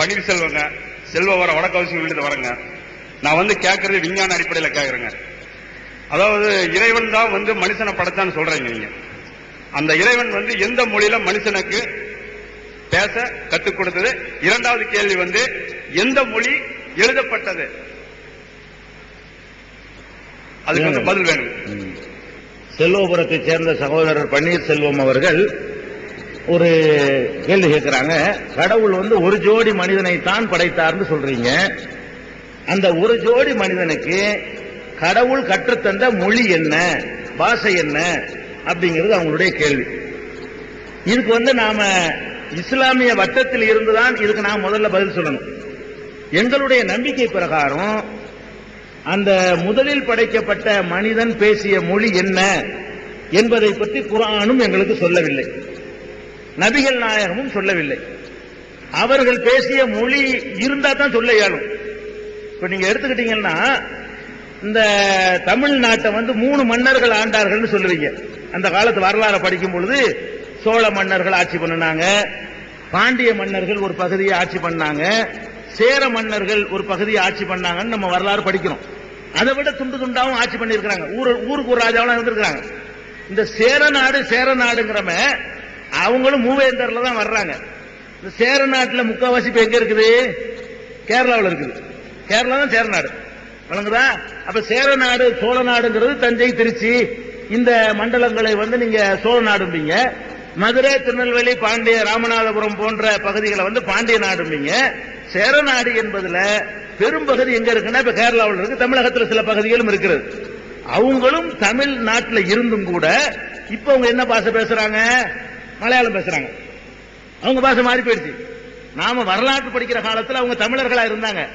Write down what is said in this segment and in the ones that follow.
பன்னீர்செல்வங்க செல்வவரம் வடக்கவசி உள்ளிட்ட வரங்க. நான் வந்து கேட்கறது விஞ்ஞான அடிப்படையில் கேட்கறேங்க அதாவது இறைவன் தான் வந்து மனுஷனை படைச்சான்னு சொல்றீங்க நீங்க. அந்த இறைவன் வந்து எந்த மொழியில மனுஷனுக்கு பேச கத்துக் கொடுத்தது? இரண்டாவது கேள்வி வந்து எந்த மொழி எழுதப்பட்டது? அதுக்கு வந்து பதில் வேணும். ம். செல்வபுரத்தைச் சேர்ந்த சகோதரர் பன்னீர்செல்வம் அவர்கள் ஒரு கேள்வி கேட்கிறாங்க. கடவுள் வந்து ஒரு ஜோடி மனிதனை தான் படைத்தார்னு சொல்றீங்க. அந்த ஒரு ஜோடி மனிதனுக்கு கடவுள் கற்றுத்தந்த மொழி என்ன பாஷை என்ன அப்படிங்கிறது அவங்களுடைய கேள்வி. இதுக்கு வந்து நாம இஸ்லாமிய வட்டத்தில் இருந்துதான் இதுக்கு நான் முதல்ல பதில் சொல்லணும். எங்களுடைய நம்பிக்கை பிரகாரம் அந்த முதலில் படைக்கப்பட்ட மனிதன் பேசிய மொழி என்ன என்பதை பற்றி குரானும் எங்களுக்கு சொல்லவில்லை. நபிகள் நாயகமும் சொல்லவில்லை. அவர்கள் பேசிய மொழி இருந்தா தான் சொல்ல இயலும். இப்ப நீங்க எடுத்துக்கிட்டீங்கன்னா இந்த தமிழ்நாட்டை வந்து மூணு மன்னர்கள் ஆண்டார்கள்னு சொல்லுவீங்க. அந்த காலத்து வரலாறை படிக்கும் பொழுது சோழ மன்னர்கள் ஆட்சி பண்ணினாங்க பாண்டிய மன்னர்கள் ஒரு பகுதியை ஆட்சி பண்ணாங்க சேர மன்னர்கள் ஒரு பகுதியை ஆட்சி பண்ணாங்கன்னு நம்ம வரலாறு படிக்கிறோம். அதை விட துண்டு துண்டாவும் ஆட்சி பண்ணியிருக்கிறாங்க. ஊர் ஊருக்கு ஒரு ராஜாவெல்லாம் இருந்திருக்கிறாங்க. இந்த சேர நாடு சேர நாடுங்கிறமே அவங்களும் மூவேந்தர்ல தான் வர்றாங்க. இந்த சேர நாட்டில் முக்காவாசி எங்க இருக்குது? கேரளாவில் இருக்குது. கேரளா தான் சேரநாடு. வழங்குதா? அப்ப சேரநாடு சோழ நாடுங்கிறது தஞ்சை திருச்சி. இந்த மண்டலங்களை வந்து நீங்க சோழ நாடும்பீங்க மதுரை திருநெல்வேலி பாண்டிய ராமநாதபுரம் போன்ற பகுதிகளை வந்து பாண்டிய நாடும்பீங்க. சேரநாடு என்பதில் என்பதுல பெரும்பகுதி எங்க இருக்குன்னா இப்ப கேரளாவில் இருக்கு. தமிழகத்தில் சில பகுதிகளும் இருக்கிறது. அவங்களும் தமிழ்நாட்டில் இருந்தும் கூட இப்ப அவங்க என்ன பாஷை பேசுறாங்க? மலையாளம் பேசுறாங்க. அவங்க பாஷை மாறி போயிடுச்சு. நாம வரலாற்று படிக்கிற காலத்தில் அவங்க தமிழர்களா இருந்தாங்க.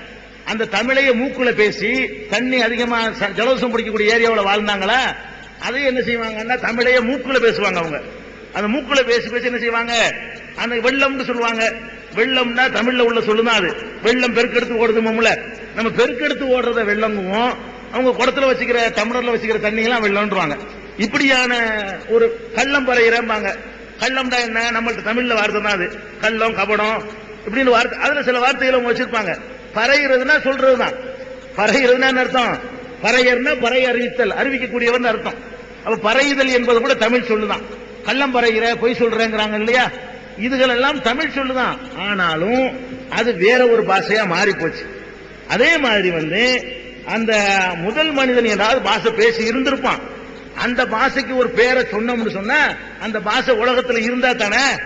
அந்த தமிழைய மூக்குல பேசி தண்ணி அதிகமா ச- ஜலதோஷம் பிடிக்கக்கூடிய ஏரியாவில் வாழ்ந்தாங்களா? அதையும் என்ன செய்வாங்கன்னா தமிழைய மூக்குல பேசுவாங்க அவங்க. அந்த மூக்குல பேசி பேசி என்ன செய்வாங்க? அந்த வெள்ளம்னு சொல்லுவாங்க. வெள்ளம்னா தமிழ்ல உள்ள சொல்லுனா அது. வெள்ளம் பெருக்கெடுத்து ஓடுதுமோம்ல நம்ம பெருக்கெடுத்து ஓடுறத வெள்ளங்குவோம். அவங்க குடத்துல வச்சுக்கிற தமிழர்ல வச்சுக்கிற தண்ணியெல்லாம் வெள்ளம்ன்றாங்க இப்படியான ஒரு கள்ளம் பறையிறம்பாங்க கள்ளம்டா என்ன? நம்மள்ட்ட தமிழ்ல வார்த்தை தான் அது. கள்ளம் கபடம் இப்படின்னு வார்த்தை. அதுல சில வார்த்தைகளை அவங்க வச்சிருப்பாங்க. பறையிறதுனா சொல்றதுதான். பறையிறதுனா அர்த்தம்? பறையர்னா பறை அறிவித்தல் அறிவிக்கக்கூடியவன் அர்த்தம். அப்ப பறையுதல் என்பது கூட தமிழ் சொல்லுதான். கள்ளம் பறையிற பொய் சொல்றேங்கிறாங்க இல்லையா? இதுகள் எல்லாம் தமிழ் சொல்லுதான். ஆனாலும் அது வேற ஒரு பாஷையா மாறி போச்சு அதே மாதிரி வந்து அந்த முதல் மனிதன் ஏதாவது பாஷை பேசி இருந்திருப்பான். அந்த பாஷைக்கு ஒரு பேரை சொன்னோம்னு சொன்னா அந்த பாஷை உலகத்துல இருந்தா தானே?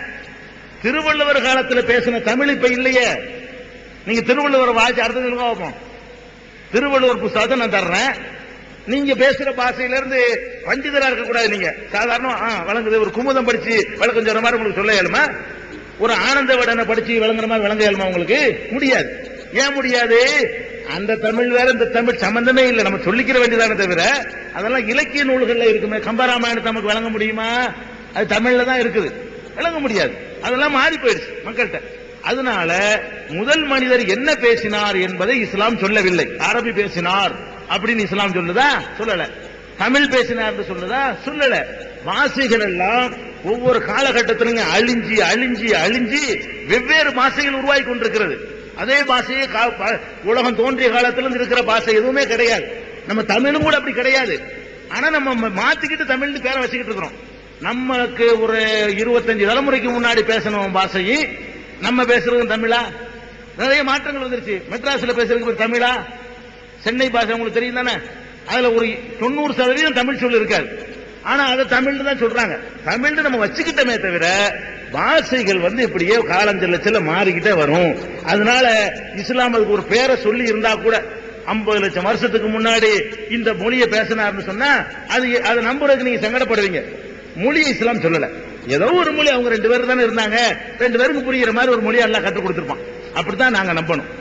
திருவள்ளுவர் காலத்துல பேசின தமிழ் இப்ப இல்லையே. நீங்க திருவள்ளுவர் வாசி அடுத்தது பார்ப்போம். திருவள்ளுவர் புஸ்தகத்தை நான் தர்றேன். நீங்க பேசுற பாஷையில இருந்து வஞ்சிதரா இருக்க கூடாது நீங்க. சாதாரண ஆ, வழங்குது ஒரு குமுதம் படிச்சு வழக்கம் சொல்ற மாதிரி உங்களுக்கு சொல்ல இயலுமா? ஒரு ஆனந்த வடனை படிச்சு விளங்குற மாதிரி விளங்க இயலுமா உங்களுக்கு? முடியாது. ஏன் முடியாது? அந்த தமிழ் வேற இந்த தமிழ் சம்பந்தமே இல்லை. நம்ம சொல்லிக்கிற வேண்டியதானே தவிர அதெல்லாம் இலக்கிய நூல்கள்ல இருக்குமே. கம்பராமாயணத்தை நமக்கு விளங்க முடியுமா? அது தமிழ்ல தான் இருக்குது. விளங்க முடியாது. அதெல்லாம் மாறி போயிடுச்சு மக்கள்கிட்ட. அதனால முதல் மனிதர் என்ன பேசினார் என்பதை இஸ்லாம் சொல்லவில்லை. அரபி பேசினார் அப்படின்னு இஸ்லாம் சொல்லுதா? சொல்லல. தமிழ் பேசினார் சொல்லுதா? சொல்லல. மாசிகள் எல்லாம் ஒவ்வொரு காலகட்டத்திலும் அழிஞ்சி அழிஞ்சி அழிஞ்சி வெவ்வேறு பாஷைகள் உருவாகி கொண்டிருக்கிறது. அதே பாஷையே கா- உலகம் தோன்றிய காலத்திலிருந்து இருக்கிற பாஷை எதுவுமே கிடையாது. நம்ம தமிழும் கூட அப்படி கிடையாது. ஆனா நம்ம ம- மாத்திக்கிட்டு தமிழ்னு பேரை வச்சுக்கிட்டு இருக்கிறோம். நமக்கு ஒரு இருபத்தஞ்சு தலைமுறைக்கு முன்னாடி பேசணும் பாஷையை நம்ம பேசுறது தமிழா? நிறைய மாற்றங்கள் வந்துருச்சு. மெட்ராஸ்ல பேசுறதுக்கு ஒரு தமிழா? சென்னை பாஷை உங்களுக்கு தெரியும் தானே? அதுல ஒரு தொண்ணூறு சதவீதம் தமிழ் சொல் இருக்காது ஆனா அதை தமிழ்னு தான் சொல்றாங்க. தமிழ்னு நம்ம வச்சுக்கிட்டோமே தவிர வாசைகள் வந்து இப்படியே காலஞ்செல்ல செல்ல மாறிக்கிட்டே வரும். அதனால இஸ்லாம் அதுக்கு ஒரு பேரை சொல்லி இருந்தா கூட ஐம்பது லட்சம் வருஷத்துக்கு முன்னாடி இந்த மொழியை பேசினார்னு சொன்னா அது அதை நம்புறதுக்கு நீங்க சங்கடப்படுவீங்க. மொழியை இஸ்லாம் சொல்லல. ஏதோ ஒரு மொழி அவங்க ரெண்டு பேரும் தானே இருந்தாங்க. ரெண்டு பேருக்கு புரியுற மாதிரி ஒரு மொழியை எல்லாம் கற்றுக் கொடுத்துருப்பான். அப்படித்தான் நாங்க நம்பணும்.